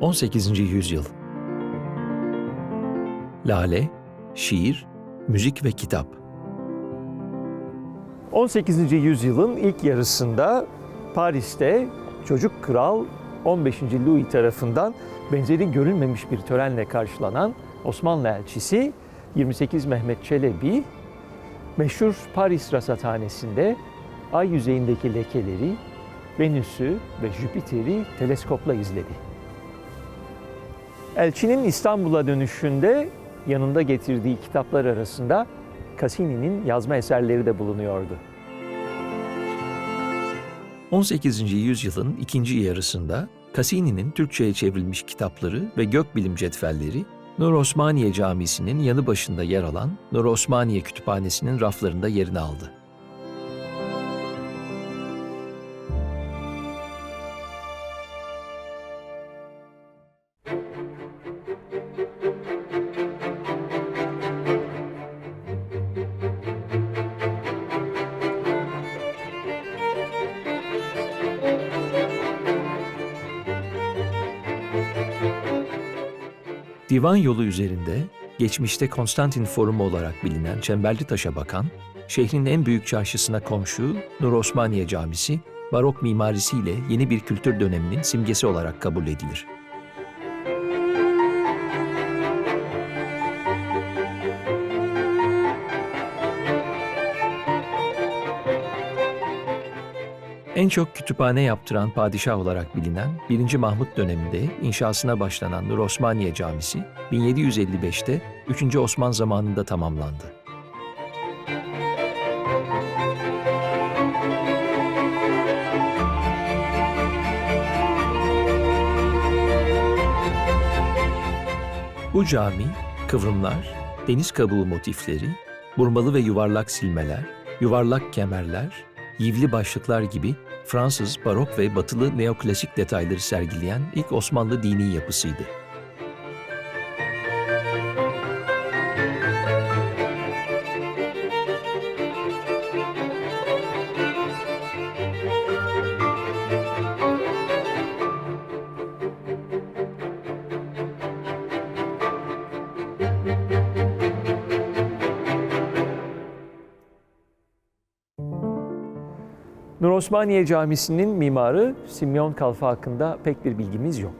18. yüzyıl. Lale, şiir, müzik ve kitap. 18. yüzyılın ilk yarısında Paris'te çocuk kral 15. Louis tarafından benzeri görülmemiş bir törenle karşılanan Osmanlı elçisi 28 Mehmet Çelebi meşhur Paris rasathanesinde ay yüzeyindeki lekeleri, Venüs'ü ve Jüpiter'i teleskopla izledi. Elçinin İstanbul'a dönüşünde yanında getirdiği kitaplar arasında Cassini'nin yazma eserleri de bulunuyordu. 18. yüzyılın ikinci yarısında Cassini'nin Türkçe'ye çevrilmiş kitapları ve gökbilim cetvelleri Nur Osmaniye Camisi'nin yanı başında yer alan Nur Osmaniye Kütüphanesi'nin raflarında yerini aldı. Divan yolu üzerinde geçmişte Konstantin Forumu olarak bilinen Çemberli Taş'a bakan, şehrin en büyük çarşısına komşu Nur Osmaniye Camisi, barok mimarisiyle yeni bir kültür döneminin simgesi olarak kabul edilir. En çok kütüphane yaptıran padişah olarak bilinen 1. Mahmut döneminde inşasına başlanan Nur Osmaniye Camisi 1755'te 3. Osman zamanında tamamlandı. Bu cami, kıvrımlar, deniz kabuğu motifleri, burmalı ve yuvarlak silmeler, yuvarlak kemerler, yivli başlıklar gibi Fransız, barok ve batılı neoklasik detayları sergileyen ilk Osmanlı dini yapısıydı. Nur Osmaniye Camisi'nin mimarı Simyon Kalfa hakkında pek bir bilgimiz yok.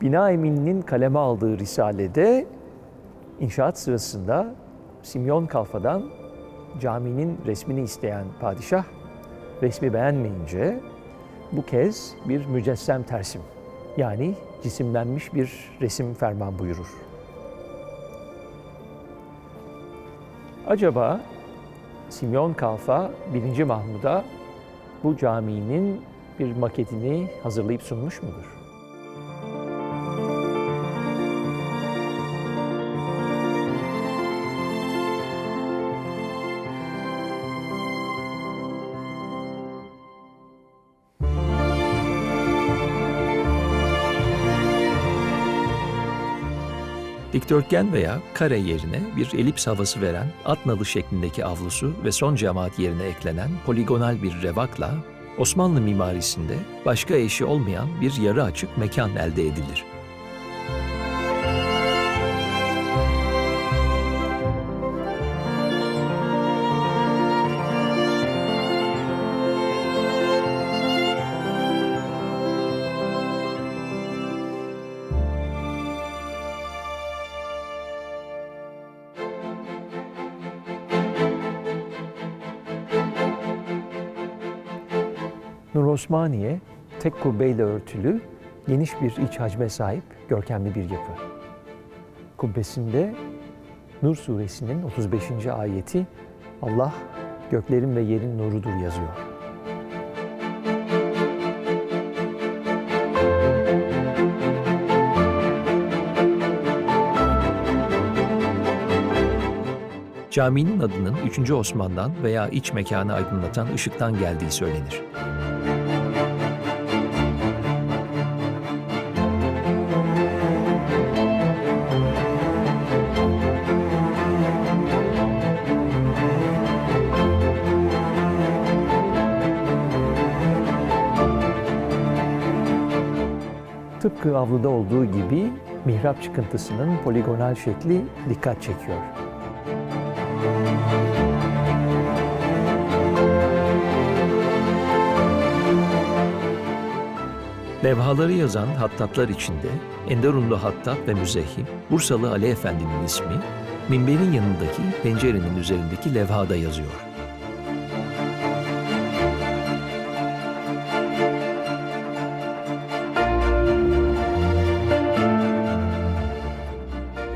Bina Emin'in kaleme aldığı risalede inşaat sırasında Simyon Kalfa'dan caminin resmini isteyen padişah resmi beğenmeyince bu kez bir mücessem tersim yani cisimlenmiş bir resim ferman buyurur. Acaba Simyon Kalfa 1. Mahmud'a bu caminin bir maketini hazırlayıp sunmuş mudur? Dikdörtgen veya kare yerine bir elips havası veren at nalı şeklindeki avlusu ve son cemaat yerine eklenen poligonal bir revakla Osmanlı mimarisinde başka eşi olmayan bir yarı açık mekan elde edilir. Nur Osmaniye tek kubbeyle örtülü, geniş bir iç hacme sahip görkemli bir yapı. Kubbesinde Nur suresinin 35. ayeti Allah göklerin ve yerin nurudur yazıyor. Caminin adının 3. Osman'dan veya iç mekanı aydınlatan ışıktan geldiği söylenir. Tıpkı avluda olduğu gibi mihrap çıkıntısının poligonal şekli dikkat çekiyor. Levhaları yazan hattatlar içinde Enderunlu Hattat ve Müzehim, Bursalı Ali Efendi'nin ismi, minberin yanındaki pencerenin üzerindeki levhada yazıyor.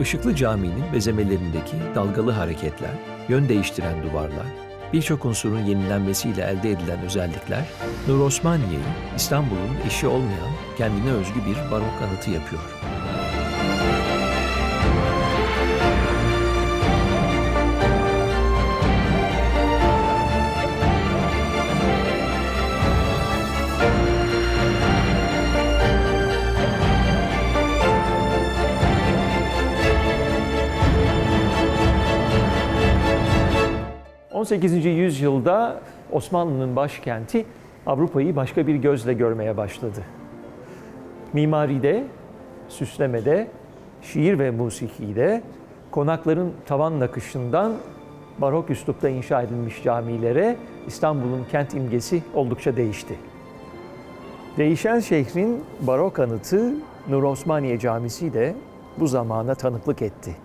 Işıklı caminin bezemelerindeki dalgalı hareketler, yön değiştiren duvarlar, birçok unsurun yenilenmesiyle elde edilen özellikler, Nur Osmaniye'yi İstanbul'un eşi olmayan kendine özgü bir barok anıtı yapıyor. 18. yüzyılda Osmanlı'nın başkenti Avrupa'yı başka bir gözle görmeye başladı. Mimaride, süslemede, şiir ve musikide, konakların tavan nakışından barok üslupta inşa edilmiş camilere İstanbul'un kent imgesi oldukça değişti. Değişen şehrin barok anıtı Nur Osmaniye Camisi de bu zamana tanıklık etti.